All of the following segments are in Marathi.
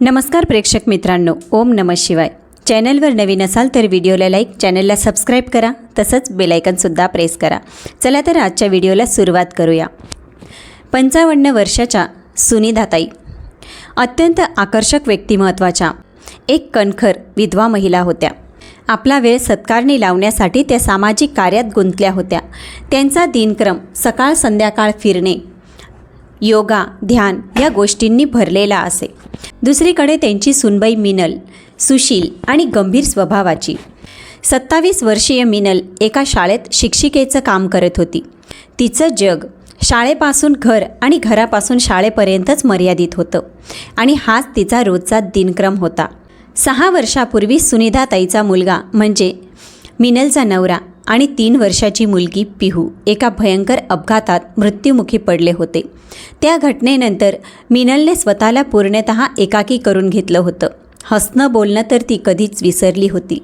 नमस्कार प्रेक्षक मित्रांनो ओम नम शिवाय. चॅनलवर नवीन असाल तर व्हिडिओला लाईक चॅनलला सबस्क्राईब करा तसंच बेलायकनसुद्धा प्रेस करा. चला तर आजच्या व्हिडिओला सुरुवात करूया. पंचावन्न वर्षाच्या सुनीधाताई. अत्यंत आकर्षक व्यक्तिमत्वाच्या एक कणखर विधवा महिला होत्या. आपला वेळ सत्कारणी लावण्यासाठी त्या सामाजिक कार्यात गुंतल्या होत्या. त्यांचा दिनक्रम सकाळ संध्याकाळ फिरणे योगा ध्यान या गोष्टींनी भरलेला असे. दुसरीकडे त्यांची सुनबाई मिनल सुशील आणि गंभीर स्वभावाची. सत्तावीस वर्षीय मिनल एका शाळेत शिक्षिकेचं काम करत होती. तिचं जग शाळेपासून घर आणि घरापासून शाळेपर्यंतच मर्यादित होतं आणि हाच तिचा रोजचा दिनक्रम होता. सहा वर्षापूर्वी सुनिधाताईचा मुलगा म्हणजे मिनलचा नवरा आणि तीन वर्षाची मुलगी पिहू. एका भयंकर अपघातात मृत्युमुखी पडले होते. त्या घटनेनंतर मिनलने स्वतःला पूर्णतः एकाकी करून घेतलं होतं. हसणं बोलणं तर ती कधीच विसरली होती.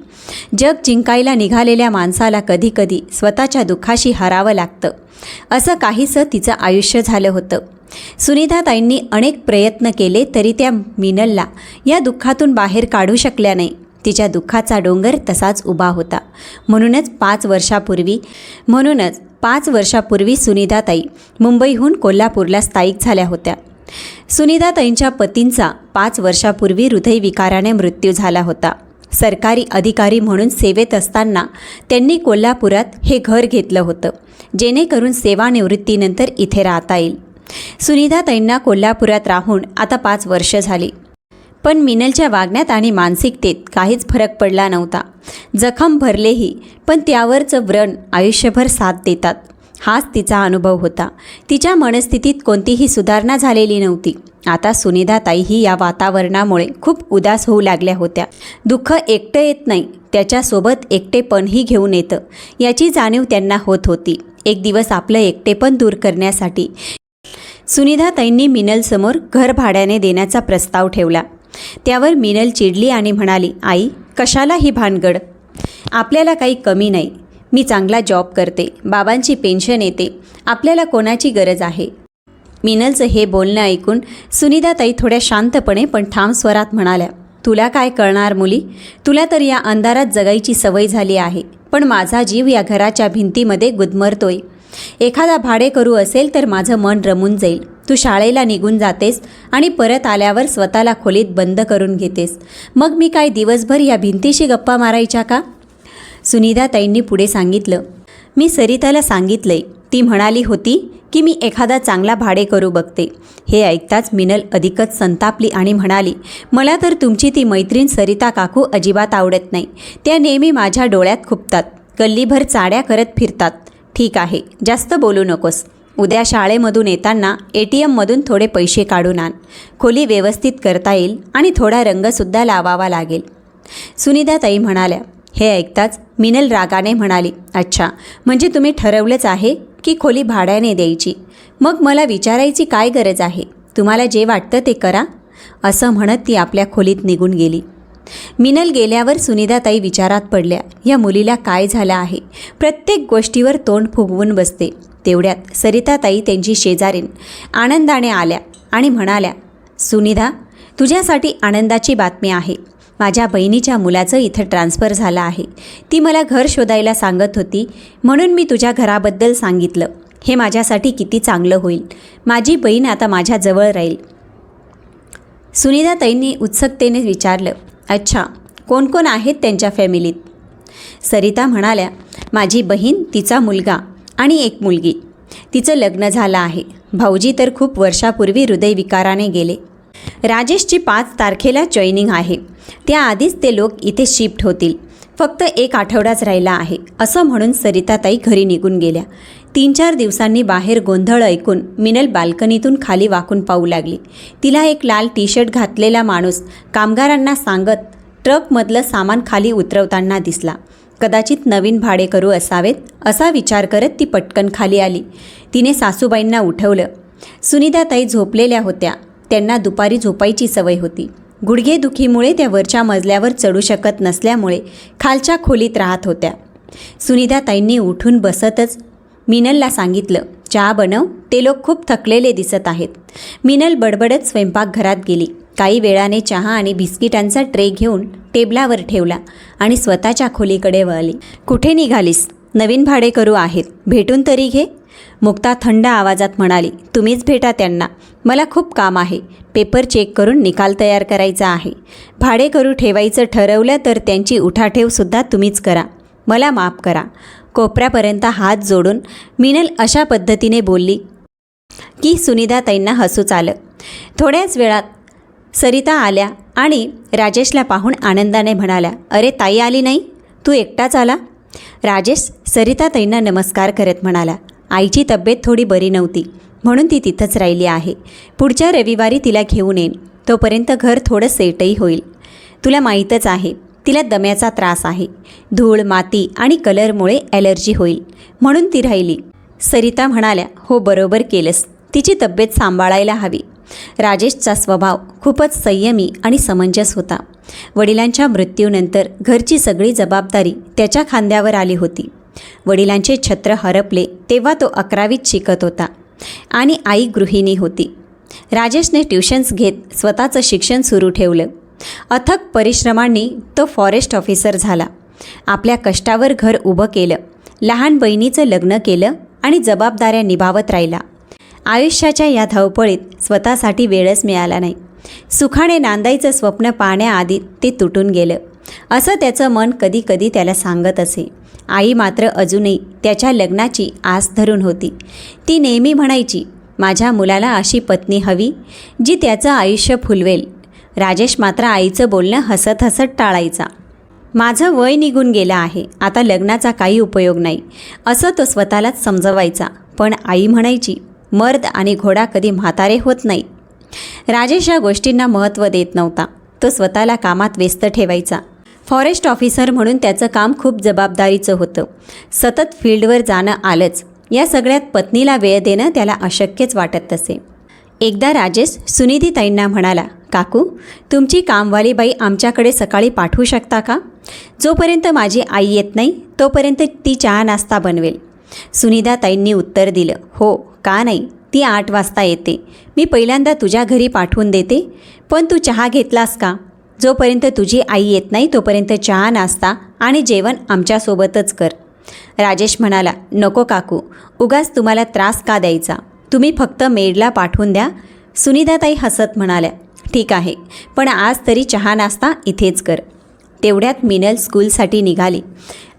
जग जिंकायला निघालेल्या माणसाला कधीकधी स्वतःच्या दुःखाशी हरावं लागतं. असं काहीसं तिचं आयुष्य झालं होतं. सुनिधाताईंनी अनेक प्रयत्न केले तरी त्या मिनलला या दुःखातून बाहेर काढू शकल्या नाही. तिच्या दुःखाचा डोंगर तसाच उभा होता. म्हणूनच पाच वर्षापूर्वी म्हणूनच पाच वर्षापूर्वी सुनीताताई मुंबईहून कोल्हापूरला स्थायिक झाल्या होत्या. सुनीताताईंच्या पतींचा पाच वर्षापूर्वी हृदयविकाराने मृत्यू झाला होता. सरकारी अधिकारी म्हणून सेवेत असताना त्यांनी कोल्हापुरात हे घर घेतलं होतं जेणेकरून सेवानिवृत्तीनंतर इथे राहता येईल. सुनीताताईंना कोल्हापुरात राहून आता पाच वर्ष झाली. पण मिनलच्या वागण्यात आणि मानसिकतेत काहीच फरक पडला नव्हता. जखम भरलेही पण त्यावरचं व्रण आयुष्यभर साथ देतात. हाच तिचा अनुभव होता. तिच्या मनस्थितीत कोणतीही सुधारणा झालेली नव्हती. आता सुनिधाताईही या वातावरणामुळे खूप उदास होऊ लागल्या होत्या. दुःख एकटं येत नाही त्याच्यासोबत एकटेपणही घेऊन येतं. याची जाणीव त्यांना होत होती. एक दिवस आपलं एकटेपण दूर करण्यासाठी सुनिधाताईंनी मिनलसमोर घर भाड्याने देण्याचा प्रस्ताव ठेवला. त्यावर मिनल चिडली आणि म्हणाली आई कशाला ही भानगड? आपल्याला काही कमी नाही. मी चांगला जॉब करते. बाबांची पेन्शन येते. आपल्याला कोणाची गरज आहे? मिनलचं हे बोलणं ऐकून सुनीदाताई थोड्या शांतपणे पण ठाम स्वरात म्हणाल्या तुला काय कळणार मुली? तुला तर या अंधारात जगायची सवय झाली आहे. पण माझा जीव या घराच्या भिंतीमध्ये गुदमरतोय. एखादा भाडे करू असेल तर माझं मन रमून जाईल. तू शाळेला निघून जातेस आणि परत आल्यावर स्वतःला खोलीत बंद करून घेतेस. मग मी काय दिवसभर या भिंतीशी गप्पा मारायच्या का? सुनिधाताईंनी पुढे सांगितलं. मी सरिताला सांगितलंय. ती म्हणाली होती की मी एखादा चांगला भाडे करू बघते. हे ऐकताच मिनल अधिकच संतापली आणि म्हणाली मला तर तुमची ती मैत्रीण सरिता काकू अजिबात आवडत नाही. त्या नेहमी माझ्या डोळ्यात खुपतात. गल्लीभर चाड्या करत फिरतात. ठीक आहे जास्त बोलू नकोस. उद्या शाळेमधून येताना ए टी एममधून थोडे पैसे काढून आण. खोली व्यवस्थित करता येईल आणि थोडा रंगसुद्धा लावावा लागेल. सुनिधाताई म्हणाल्या हे ऐकताच मिनल रागाने म्हणाली अच्छा म्हणजे तुम्ही ठरवलंच आहे की खोली भाड्याने द्यायची. मग मला विचारायची काय गरज आहे? तुम्हाला जे वाटतं ते करा. असं म्हणत ती आपल्या खोलीत निघून गेली. मिनल गेल्यावर सुनिधाताई विचारात पडल्या या मुलीला काय झालं आहे? प्रत्येक गोष्टीवर तोंड फुगवून बसते. तेवढ्यात सरिताताई त्यांची शेजारीन आनंदाने आल्या आणि म्हणाल्या सुनिधा तुझ्यासाठी आनंदाची बातमी आहे. माझ्या बहिणीच्या मुलाचं इथं ट्रान्स्फर झालं आहे. ती मला घर शोधायला सांगत होती म्हणून मी तुझ्या घराबद्दल सांगितलं. हे माझ्यासाठी किती चांगलं होईल. माझी बहीण आता माझ्याजवळ राहील. सुनिधाताईंनी उत्सुकतेने विचारलं अच्छा कोण कोण आहेत त्यांच्या फॅमिलीत? सरिता म्हणाल्या माझी बहीण तिचा मुलगा. आणि एक मुलगी. तिचं लग्न झालं आहे. भाऊजी तर खूप वर्षापूर्वी हृदयविकाराने गेले. राजेशची पाच तारखेला जॉईनिंग आहे. त्याआधीच ते लोक इथे शिफ्ट होतील. फक्त एक आठवडाच राहिला आहे. असं म्हणून सरिताताई घरी निघून गेल्या. तीन चार दिवसांनी बाहेर गोंधळ ऐकून मिनल बाल्कनीतून खाली वाकून पाहू लागली. तिला एक लाल टी शर्ट घातलेला माणूस कामगारांना सांगत ट्रकमधलं सामान खाली उतरवताना दिसला. कदाचित नवीन भाडेकरू असावेत असा विचार करत ती पटकन खाली आली. तिने सासूबाईंना उठवलं. सुनीताताई झोपलेल्या होत्या. त्यांना दुपारी झोपायची सवय होती. गुडघेदुखीमुळे त्या वरच्या मजल्यावर चढू शकत नसल्यामुळे खालच्या खोलीत राहत होत्या. सुनीताताईंनी उठून बसतच मिनलला सांगितलं चहा बनव ते लोक खूप थकलेले दिसत आहेत. मिनल बडबडत स्वयंपाकघरात गेली. काही वेळाने चहा आणि बिस्किटांचा ट्रे घेऊन टेबलावर ठेवला आणि स्वतःच्या खोलीकडे वळली. कुठे निघालीस? नवीन भाडेकरू आहेत. भेटून तरी घे. मुक्ता थंड आवाजात म्हणाली तुम्हीच भेटा त्यांना. मला खूप काम आहे. पेपर चेक करून निकाल तयार करायचा आहे. भाडेकरू ठेवायचं ठरवलं तर त्यांची उठाठेवसुद्धा तुम्हीच करा. मला माफ करा. कोपऱ्यापर्यंत हात जोडून मिनल अशा पद्धतीने बोलली की सुनिधाताईंना हसूच आलं. थोड्याच वेळात सरिता आल्या आणि राजेशला पाहून आनंदाने म्हणाल्या अरे ताई आली नाही? तू एकटाच आला? राजेश सरिता ताईंना नमस्कार करत म्हणाला आईची तब्येत थोडी बरी नव्हती म्हणून ती तिथंच राहिली आहे. पुढच्या रविवारी तिला घेऊन येईन. तोपर्यंत घर थोडं सेटही होईल. तुला माहीतच आहे तिला दम्याचा त्रास आहे. धूळ माती आणि कलरमुळे ॲलर्जी होईल म्हणून ती राहिली. सरिता म्हणाल्या हो बरोबर केलंस. तिची तब्येत सांभाळायला हवी. राजेशचा स्वभाव खूपच संयमी आणि समंजस होता. वडिलांच्या मृत्यूनंतर घरची सगळी जबाबदारी त्याच्या खांद्यावर आली होती. वडिलांचे छत्र हरपले तेव्हा तो अकरावीत शिकत होता आणि आई गृहिणी होती. राजेशने ट्युशन्स घेत स्वतःचं शिक्षण सुरू ठेवलं. अथक परिश्रमांनी तो फॉरेस्ट ऑफिसर झाला. आपल्या कष्टावर घर उभं केलं. लहान बहिणीचं लग्न केलं आणि जबाबदाऱ्या निभावत राहिला. आयुष्याच्या या धावपळीत स्वतःसाठी वेळच मिळाला नाही. सुखाने नांदायचं स्वप्न पाहण्याआधी ते तुटून गेलं. असं त्याचं मन कधी कधी त्याला सांगत असे. आई मात्र अजूनही त्याच्या लग्नाची आस धरून होती. ती नेहमी म्हणायची माझ्या मुलाला अशी पत्नी हवी जी त्याचं आयुष्य फुलवेल. राजेश मात्र आईचं बोलणं हसत हसत टाळायचा. माझं वय निघून गेलं आहे. आता लग्नाचा काही उपयोग नाही. असं तो स्वतःलाच समजवायचा. पण आई म्हणायची मर्द आणि घोडा कधी म्हातारे होत नाही. राजेश या गोष्टींना महत्त्व देत नव्हता. तो स्वतःला कामात व्यस्त ठेवायचा. फॉरेस्ट ऑफिसर म्हणून त्याचं काम खूप जबाबदारीचं होतं. सतत फील्डवर जाणं आलंच. या सगळ्यात पत्नीला वेळ देणं त्याला अशक्यच वाटत असे. एकदा राजेश सुनिधीताईंना म्हणाला काकू तुमची कामवाली बाई आमच्याकडे सकाळी पाठवू शकता का? जोपर्यंत माझी आई येत नाही तोपर्यंत ती चहा नाश्ता बनवेल. सुनिधाताईंनी उत्तर दिलं हो का नाही? ती आठ वाजता येते. मी पहिल्यांदा तुझ्या घरी पाठवून देते. पण तू चहा घेतलास का? जोपर्यंत तुझी आई येत नाही तोपर्यंत चहा नाश्ता आणि जेवण आमच्यासोबतच कर. राजेश म्हणाला नको काकू उगाच तुम्हाला त्रास का द्यायचा? तुम्ही फक्त मेडला पाठवून द्या. सुनिधाताई हसत म्हणाल्या ठीक आहे पण आज तरी चहा नाश्ता इथेच कर. तेवढ्यात मिनल स्कूलसाठी निघाली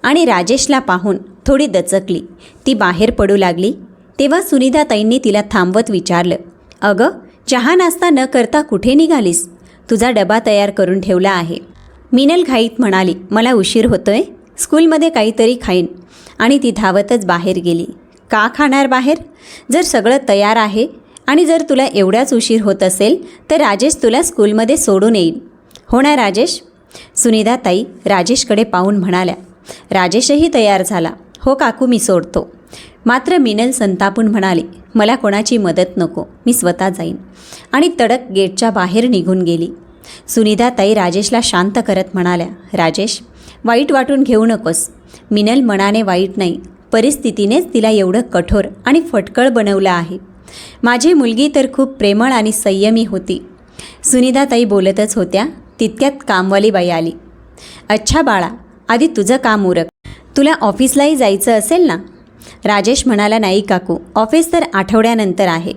आणि राजेशला पाहून थोडी दचकली. ती बाहेर पडू लागली. तेव्हा सुनिधाताईंनी तिला थांबवत विचारलं अगं चहा नाश्ता न करता कुठे निघालीस? तुझा डबा तयार करून ठेवला आहे. मिनल घाईत म्हणाली मला उशीर होतोय. स्कूलमध्ये काहीतरी खाईन. आणि ती धावतच बाहेर गेली. का खाणार बाहेर? जर सगळं तयार आहे आणि जर तुला एवढाच उशीर होत असेल तर राजेश तुला स्कूलमध्ये सोडून येईल. हो ना राजेश? सुनिधाताई राजेशकडे पाहून म्हणाल्या. राजेशही तयार झाला. हो काकू मी सोडतो. मात्र मिनल संतापून म्हणाली मला कोणाची मदत नको मी स्वतः जाईन. आणि तडक गेटच्या बाहेर निघून गेली. सुनिधाताई राजेशला शांत करत म्हणाल्या राजेश वाईट वाटून घेऊ नकोस. मिनल मनाने वाईट नाही परिस्थितीनेच तिला एवढं कठोर आणि फटकळ बनवलं आहे. माझी मुलगी तर खूप प्रेमळ आणि संयमी होती. सुनिधाताई बोलतच होत्या तितक्यात कामवाली बाई आली. अच्छा बाळा आधी तुझं काम उरक. तुला ऑफिसलाही जायचं असेल ना? राजेश म्हणाला नाही काकू ऑफिस तर आठवड्यानंतर आहे.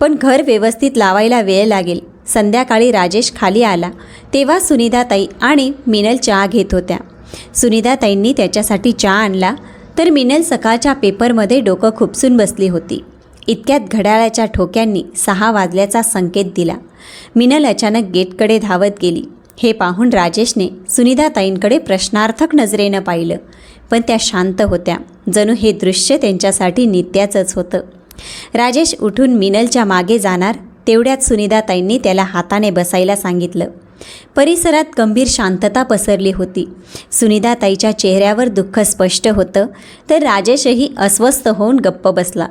पण घर व्यवस्थित लावायला वेळ लागेल. संध्याकाळी राजेश खाली आला. तेव्हा सुनीताताई आणि मिनल चहा घेत होत्या. सुनीताताईंनी त्याच्यासाठी चहा आणला तर मिनल सकाळच्या पेपरमध्ये डोकं खुपसून बसली होती. इतक्यात घड्याळाच्या ठोक्यांनी सहा वाजल्याचा संकेत दिला. मिनल अचानक गेटकडे धावत गेली. हे पाहून राजेशने सुनिधाताईंकडे प्रश्नार्थक नजरेनं पाहिलं. पण त्या शांत होत्या. जणू हे दृश्य त्यांच्यासाठी नित्याचंच होतं. राजेश उठून मिनलच्या मागे जाणार तेवढ्यात सुनीदाताईंनी त्याला हाताने बसायला सांगितलं. परिसरात गंभीर शांतता पसरली होती. सुनीदाताईच्या चेहऱ्यावर दुःख स्पष्ट होतं तर राजेशही अस्वस्थ होऊन गप्प बसला.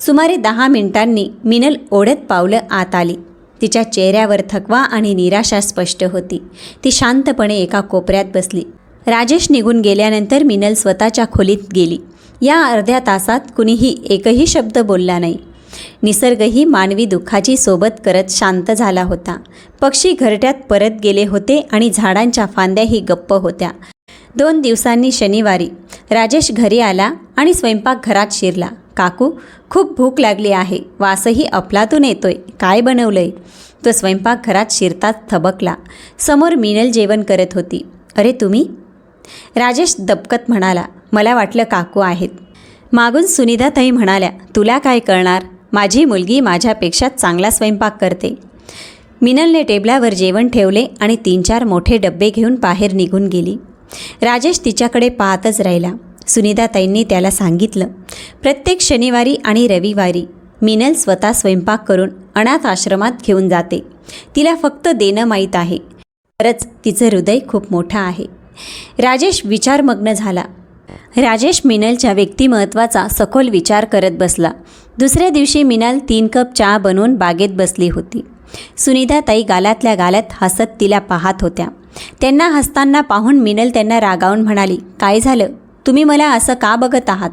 सुमारे दहा मिनिटांनी मिनल ओढत पावलं आत आली. तिच्या चेहऱ्यावर थकवा आणि निराशा स्पष्ट होती. ती शांतपणे एका कोपऱ्यात बसली. राजेश निघून गेल्यानंतर मिनल स्वतःच्या खोलीत गेली. या अर्ध्या तासात कुणीही एकही शब्द बोलला नाही. निसर्गही मानवी दुःखाची सोबत करत शांत झाला होता. पक्षी घरट्यात परत गेले होते आणि झाडांच्या फांद्याही गप्प होत्या. दोन दिवसांनी शनिवारी राजेश घरी आला आणि स्वयंपाकघरात शिरला. काकू खूप भूक लागली आहे. वासही अफलातून येतोय. काय बनवलंय? तो स्वयंपाकघरात शिरताच थबकला. समोर मिनल जेवण करत होती. अरे तुम्ही? राजेश दबकत म्हणाला मला वाटलं काकू आहेत. मागून सुनिधाताई म्हणाल्या तुला काय कळणार? माझी मुलगी माझ्यापेक्षा चांगला स्वयंपाक करते. मिनलने टेबलावर जेवण ठेवले आणि तीन चार मोठे डब्बे घेऊन बाहेर निघून गेली. राजेश तिच्याकडे पाहतच राहिला. सुनिधाताईंनी त्याला सांगितलं प्रत्येक शनिवारी आणि रविवारी मिनल स्वतः स्वयंपाक करून अनाथ आश्रमात घेऊन जाते. तिला फक्त देणं माहीत आहे. खरंच तिचं हृदय खूप मोठं आहे. राजेश विचारमग्न झाला. राजेश मिनलच्या व्यक्तिमत्वाचा सखोल विचार करत बसला. दुसऱ्या दिवशी मिनल तीन कप चहा बनवून बागेत बसली होती. सुनिधाताई गालातल्या गालात हसत तिला पाहत होत्या. त्यांना हसताना पाहून मिनल त्यांना रागावून म्हणाली काय झालं? तुम्ही मला असं का बघत आहात?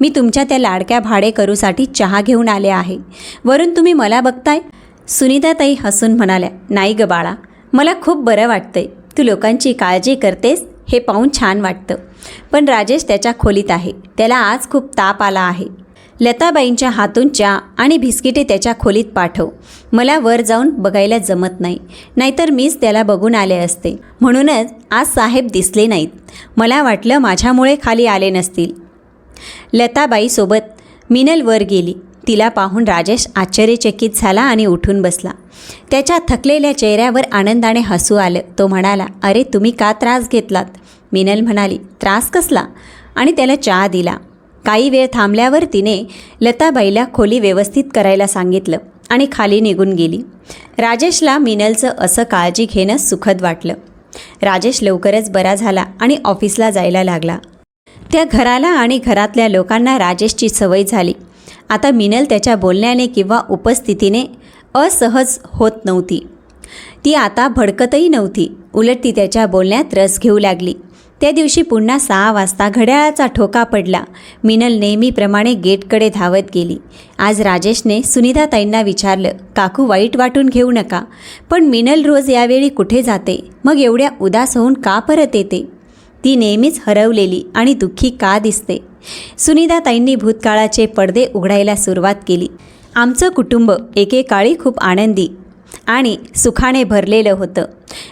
मी तुमच्या त्या लाडक्या भाडेकरूसाठी चहा घेऊन आले आहे. वरून तुम्ही मला बघताय? सुनीताताई हसून म्हणाल्या नाही ग बाळा मला खूप बरं वाटतंय. तू लोकांची काळजी करतेस हे पाहून छान वाटतं. पण राजेश त्याच्या खोलीत आहे. त्याला आज खूप ताप आला आहे. लताबाईंच्या हातून चहा आणि बिस्किटे त्याच्या खोलीत पाठव. मला वर जाऊन बघायला जमत नाही. नाहीतर मीच त्याला बघून आले असते. म्हणूनच आज साहेब दिसले नाहीत. मला वाटलं माझ्यामुळे खाली आले नसतील. लताबाईसोबत मिनल वर गेली. तिला पाहून राजेश आश्चर्यचकित झाला आणि उठून बसला. त्याच्या थकलेल्या चेहऱ्यावर आनंदाने हसू आलं. तो म्हणाला अरे तुम्ही का त्रास घेतलात? मिनल म्हणाली त्रास कसला? आणि त्याला चहा दिला. काही वेळ थांबल्यावर तिने लताबाईला खोली व्यवस्थित करायला सांगितलं आणि खाली निघून गेली. राजेशला मिनलचं असं काळजी घेणं सुखद वाटलं. राजेश लवकरच बरा झाला आणि ऑफिसला जायला लागला. त्या घराला आणि घरातल्या लोकांना राजेशची सवय झाली. आता मिनल त्याच्या बोलण्याने किंवा उपस्थितीने असहज होत नव्हती. ती आता भडकतही नव्हती. उलट ती त्याच्या बोलण्यात रस घेऊ लागली. त्या दिवशी पुन्हा सहा वाजता घड्याळाचा ठोका पडला. मिनल नेहमीप्रमाणे गेटकडे धावत गेली. आज राजेशने सुनीताताईंना विचारलं काकू वाईट वाटून घेऊ नका. पण मिनल रोज यावेळी कुठे जाते? मग एवढ्या उदास होऊन का परत येते? ती नेहमीच हरवलेली आणि दुःखी का दिसते? सुनीताताईंनी भूतकाळाचे पडदे उघडायला सुरुवात केली. आमचं कुटुंब एकेकाळी खूप आनंदी आणि सुखाने भरलेलं होतं.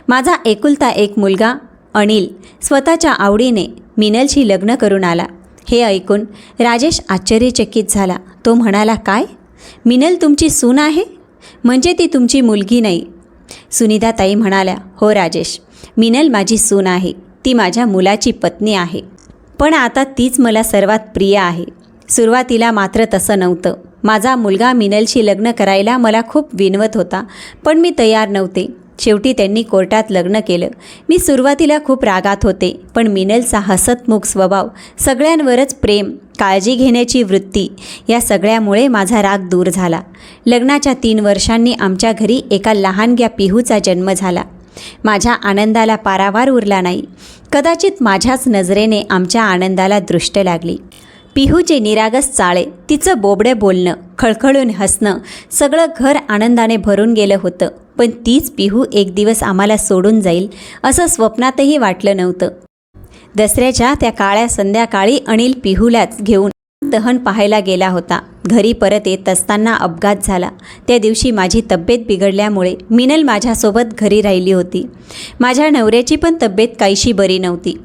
माझा एकुलता एक मुलगा अनिल स्वतःच्या आवडीने मिनलशी लग्न करून आला. हे ऐकून राजेश आश्चर्यचकित झाला. तो म्हणाला काय? मिनल तुमची सून आहे? म्हणजे ती तुमची मुलगी नाही. सुनीताताई म्हणाल्या हो राजेश मिनल माझी सून आहे. ती माझ्या मुलाची पत्नी आहे. पण आता तीच मला सर्वात प्रिय आहे. सुरुवातीला मात्र तसं नव्हतं. माझा मुलगा मिनलशी लग्न करायला मला खूप विनवत होता पण मी तयार नव्हते. शेवटी त्यांनी कोर्टात लग्न केलं. मी सुरुवातीला खूप रागात होते पण मिनलचा हसतमुख स्वभाव सगळ्यांवरच प्रेम काळजी घेण्याची वृत्ती या सगळ्यामुळे माझा राग दूर झाला. लग्नाच्या तीन वर्षांनी आमच्या घरी एका लहानग्या पिहूचा जन्म झाला. माझ्या आनंदाला पारावार उरला नाही. कदाचित माझ्याच नजरेने आमच्या आनंदाला दृष्ट लागली. पिहूचे निरागस चाळे तिचं बोबडे बोलणं खळखळून हसणं सगळं घर आनंदाने भरून गेलं होतं. पण तीच पिहू एक दिवस आम्हाला सोडून जाईल असं स्वप्नातही वाटलं नव्हतं. दसऱ्याच्या त्या काळ्या संध्याकाळी अनिल पिहूलाच घेऊन दहन पाहायला गेला होता. घरी परत येत असताना अपघात झाला. त्या दिवशी माझी तब्येत बिघडल्यामुळे मिनल माझ्यासोबत घरी राहिली होती. माझ्या नवऱ्याची पण तब्येत काहीशी बरी नव्हती.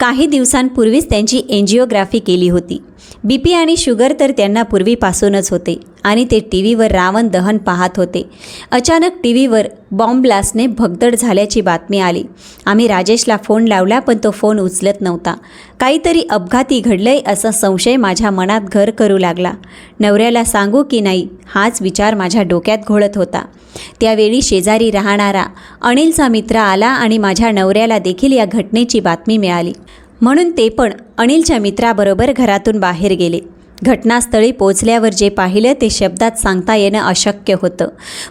काही दिवसांपूर्वीच त्यांची एन्जिओग्राफी केली होती. बी पी आणि शुगर तर त्यांना पूर्वीपासूनच होते आणि ते टी व्हीवर रावण दहन पाहत होते. अचानक टी व्हीवर बॉम्ब ब्लास्टने भगदड झाल्याची बातमी आली. आम्ही राजेशला फोन लावला पण तो फोन उचलत नव्हता. काहीतरी अपघाती घडलंय असा संशय माझ्या मनात घर करू लागला. नवऱ्याला सांगू की नाही हाच विचार माझ्या डोक्यात घोळत होता. त्यावेळी शेजारी राहणारा अनिलचा मित्र आला आणि माझ्या नवऱ्याला देखील या घटनेची बातमी मिळाली. म्हणून ते पण अनिलच्या मित्राबरोबर घरातून बाहेर गेले. घटनास्थळी पोचल्यावर जे पाहिलं ते शब्दात सांगता येणं अशक्य होतं.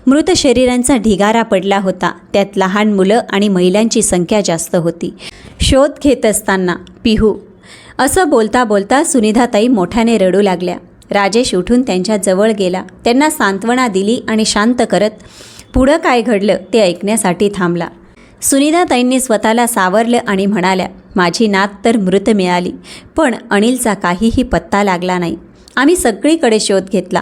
मृत शरीरांचा ढिगारा पडला होता. त्यात लहान मुलं आणि महिलांची संख्या जास्त होती. शोध घेत असताना पिहू. असं बोलता बोलता सुनिधाताई मोठ्याने रडू लागल्या. राजेश उठून त्यांच्या जवळ गेला. त्यांना सांत्वना दिली आणि शांत करत पुढं काय घडलं ते ऐकण्यासाठी थांबला. सुनीताताईंनी स्वतःला सावरलं आणि म्हणाल्या माझी नात तर मृत मिळाली पण अनिलचा काहीही पत्ता लागला नाही. आम्ही सगळीकडे शोध घेतला.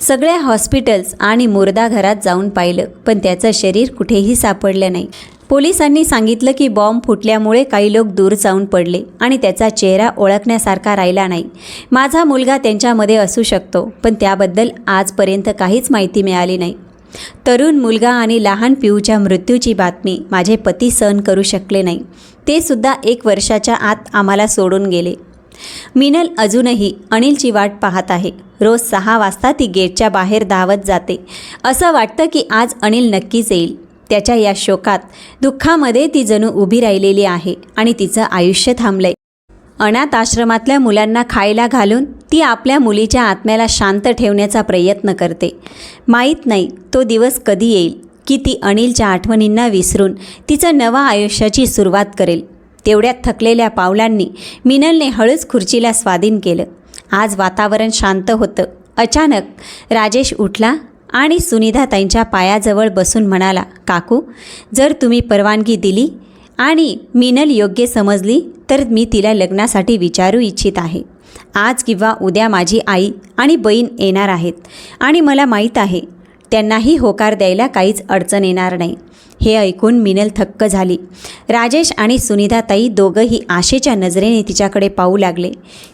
सगळ्या हॉस्पिटल्स आणि मुर्दा घरात जाऊन पाहिलं पण त्याचं शरीर कुठेही सापडलं नाही. पोलिसांनी सांगितलं की बॉम्ब फुटल्यामुळे काही लोक दूर जाऊन पडले आणि त्याचा चेहरा ओळखण्यासारखा राहिला नाही. माझा मुलगा त्यांच्यामध्ये असू शकतो पण त्याबद्दल आजपर्यंत काहीच माहिती मिळाली नाही. तरुण मुलगा आणि लहान पिऊच्या मृत्यूची बातमी माझे पती सहन करू शकले नाही. ते सुद्धा एक वर्षाच्या आत आम्हाला सोडून गेले. मिनल अजूनही अनिलची वाट पाहत आहे. रोज सहा वाजता ती गेटच्या बाहेर धावत जाते. असं वाटतं की आज अनिल नक्कीच येईल. त्याच्या या शोकात दुःखामध्ये ती जणू उभी राहिलेली आहे आणि तिचं आयुष्य थांबलंय. अनाथ आश्रमातल्या मुलांना खायला घालून ती आपल्या मुलीच्या आत्म्याला शांत ठेवण्याचा प्रयत्न करते. माहीत नाही तो दिवस कधी येईल की ती अनिलच्या आठवणींना विसरून तिचं नवा आयुष्याची सुरुवात करेल. तेवढ्यात थकलेल्या पावलांनी मिनलने हळूच खुर्चीला स्वाधीन केलं. आज वातावरण शांत होतं. अचानक राजेश उठला आणि सुनिधाताईंच्या पायाजवळ बसून म्हणाला काकू जर तुम्ही परवानगी दिली आणि मिनल योग्य समजली तर मी तिला लग्नासाठी विचारू इच्छित आहे. आज किंवा उद्या माझी आई आणि बहीण येणार आहेत आणि मला माहीत आहे त्यांनाही होकार द्यायला काहीच अडचण येणार नाही. हे ऐकून मिनल थक्क झाली. राजेश आणि सुनीताताई दोघंही आशेच्या नजरेने तिच्याकडे पाहू लागले.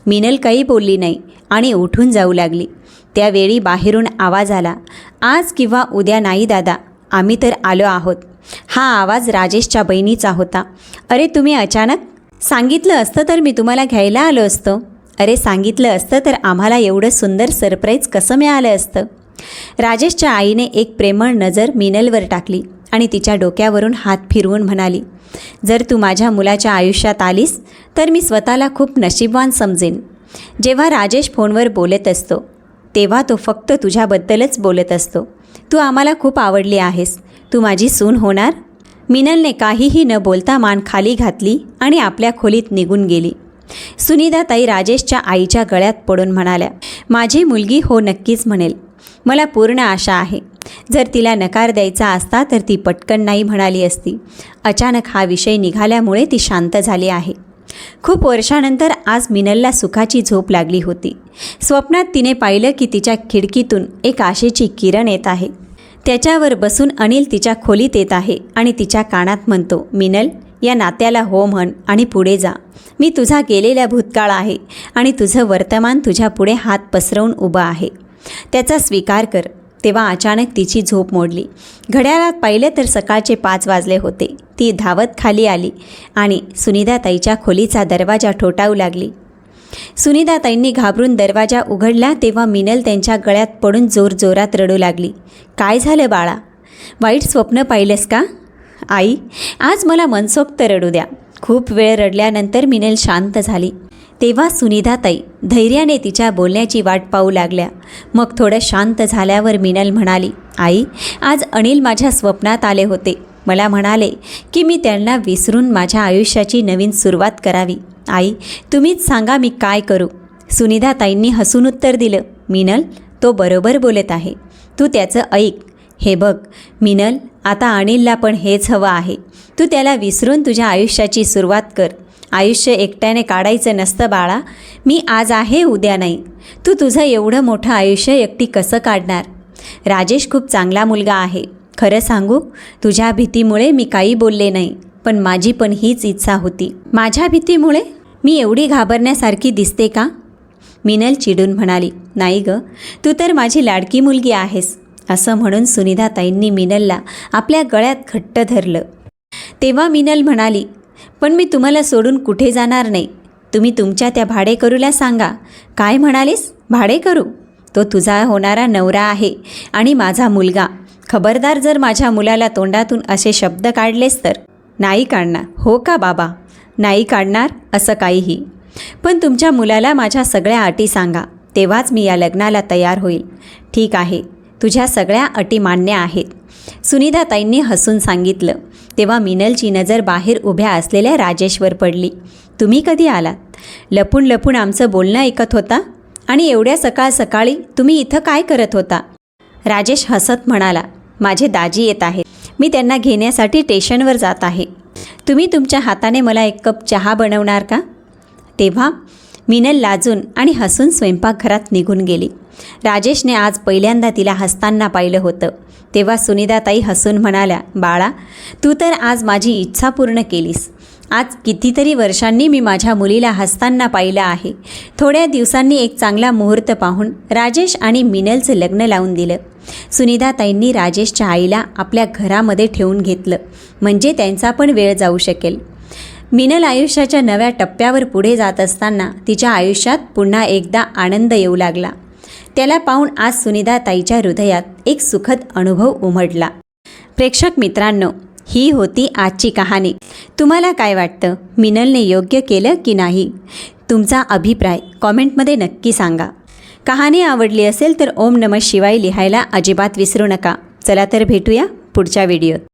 मिनल काही बोलली नाही आणि उठून जाऊ लागली. त्यावेळी बाहेरून आवाज आला आज किंवा उद्या नाही दादा. आम्ही तर आलो आहोत. हा आवाज राजेशच्या बहिणीचा होता. अरे तुम्ही अचानक सांगितलं असतं तर मी तुम्हाला घ्यायला आलो असतो. अरे सांगितलं असतं तर आम्हाला एवढं सुंदर सरप्राईज कसं मिळालं असतं? राजेशच्या आईने एक प्रेमळ नजर मिनलवर टाकली आणि तिच्या डोक्यावरून हात फिरवून म्हणाली जर तू माझ्या मुलाच्या आयुष्यात आलीस तर मी स्वतःला खूप नशीबवान समजेन. जेव्हा राजेश फोनवर बोलत असतो तेव्हा तो फक्त तुझ्याबद्दलच बोलत असतो. तू आम्हाला खूप आवडली आहेस. तू माझी सून होणार? मिनलने काहीही न बोलता मान खाली घातली आणि आपल्या खोलीत निघून गेली. सुनीताताई राजेशच्या आईच्या गळ्यात पडून म्हणाल्या माझी मुलगी हो नक्कीच म्हणेल. मला पूर्ण आशा आहे. जर तिला नकार द्यायचा असता तर ती पटकन नाही म्हणाली असती. अचानक हा विषय निघाल्यामुळे ती शांत झाली आहे. खूप वर्षानंतर आज मिनलला सुखाची झोप लागली होती. स्वप्नात तिने पाहिलं की तिच्या खिडकीतून एक आशेची किरण येत आहे. त्याच्यावर बसून अनिल तिच्या खोलीत येत आहे आणि तिच्या कानात म्हणतो मिनल या नात्याला हो म्हण आणि पुढे जा. मी तुझा गेलेला भूतकाळ आहे आणि तुझं वर्तमान तुझ्या पुढे हात पसरवून उभं आहे. त्याचा स्वीकार कर. तेव्हा अचानक तिची झोप मोडली. घड्याळात पाहिले तर सकाळचे पाच वाजले होते. ती धावत खाली आली आणि सुनिधाताईच्या खोलीचा दरवाजा ठोठावू लागली. सुनीताताईंनी घाबरून दरवाजा उघडला तेव्हा मिनल त्यांच्या गळ्यात पडून जोरजोरात रडू लागली. काय झालं बाळा? वाईट स्वप्न पाहिलंस का? आई आज मला मनसोक्त रडू द्या. खूप वेळ रडल्यानंतर मिनल शांत झाली. तेव्हा सुनिधाताई धैर्याने तिच्या बोलण्याची वाट पाहू लागल्या. मग थोडं शांत झाल्यावर मिनल म्हणाली आई आज अनिल माझ्या स्वप्नात आले होते. मला म्हणाले की मी त्यांना विसरून माझ्या आयुष्याची नवीन सुरुवात करावी. आई तुम्हीच सांगा मी काय करू. सुनिधाताईंनी हसून उत्तर दिलं मिनल तो बरोबर बोलत आहे. तू त्याचं ऐक. हे बघ मिनल आता अनिलला पण हेच हवं आहे. तू त्याला विसरून तुझ्या आयुष्याची सुरुवात कर. आयुष्य एकट्याने काढायचं नसतं बाळा. मी आज आहे उद्या नाही. तू तुझं एवढं मोठं आयुष्य एकटी कसं काढणार? राजेश खूप चांगला मुलगा आहे. खरं सांगू तुझ्या भीतीमुळे मी काही बोलले नाही. पण माझी पण हीच इच्छा होती. माझ्या भीतीमुळे मी एवढी घाबरण्यासारखी दिसते का? मिनल चिडून म्हणाली नाही ग तू तर माझी लाडकी मुलगी आहेस. असं म्हणून सुनिधाताईंनी मिनलला आपल्या गळ्यात घट्ट धरलं. तेव्हा मिनल म्हणाली पण मी तुम्हाला सोडून कुठे जाणार नाही? तुम्ही तुमच्या त्या भाडेकरूला सांगा. काय म्हणालीस? भाडेकरू? तो तुझा होणारा नवरा आहे आणि माझा मुलगा. खबरदार जर माझ्या मुलाला तोंडातून असे शब्द काढलेस तर. नाही काढणार. हो का बाबा? नाही काढणार असं काहीही. पण तुमच्या मुलाला माझ्या सगळ्या अटी सांगा. तेव्हाच मी या लग्नाला तयार होईल. ठीक आहे. तुझ्या सगळ्या अटी मान्य आहेत. सुनीधाताईंनी हसून सांगितलं. तेव्हा मिनलची नजर बाहेर उभ्या असलेल्या राजेशवर पडली. तुम्ही कधी आलात? लपून लपून आमचं बोलणं ऐकत होता? आणि एवढ्या सकाळ सकाळी तुम्ही इथं काय करत होता? राजेश हसत म्हणाला. माझे दाजी येत आहेत. मी त्यांना घेण्यासाठी स्टेशनवर जात आहे. तुम्ही तुमच्या हाताने मला एक कप चहा बनवणार का? तेव्हा मिनल लाजून आणि हसून स्वयंपाकघरात निघून गेली. राजेशने आज पहिल्यांदा तिला हसताना पाहिलं होतं. तेव्हा सुनीताताई हसून म्हणाल्या बाळा तू तर आज माझी इच्छा पूर्ण केलीस. आज कितीतरी वर्षांनी मी माझ्या मुलीला हसताना पाहिलं आहे. थोड्या दिवसांनी एक चांगला मुहूर्त पाहून राजेश आणि मिनलचं लग्न लावून दिलं. सुनीताताईंनी राजेशच्या आईला आपल्या घरामध्ये ठेवून घेतलं. म्हणजे त्यांचा पण वेळ जाऊ शकेल. मिनल आयुष्याच्या नव्या टप्प्यावर पुढे जात असताना तिच्या आयुष्यात पुन्हा एकदा आनंद येऊ लागला. त्याला पाहून आज सुनीताताईच्या हृदयात एक सुखद अनुभव उमडला प्रेक्षक मित्रांनो ही होती आजची कहाणी. तुम्हाला काय वाटतं? मिनलने योग्य केलं की नाही? तुमचा अभिप्राय कॉमेंटमध्ये नक्की सांगा. कहाणी आवडली असेल तर ओम नमः शिवाय लिहायला अजिबात विसरू नका. चला तर भेटूया पुढच्या व्हिडिओत.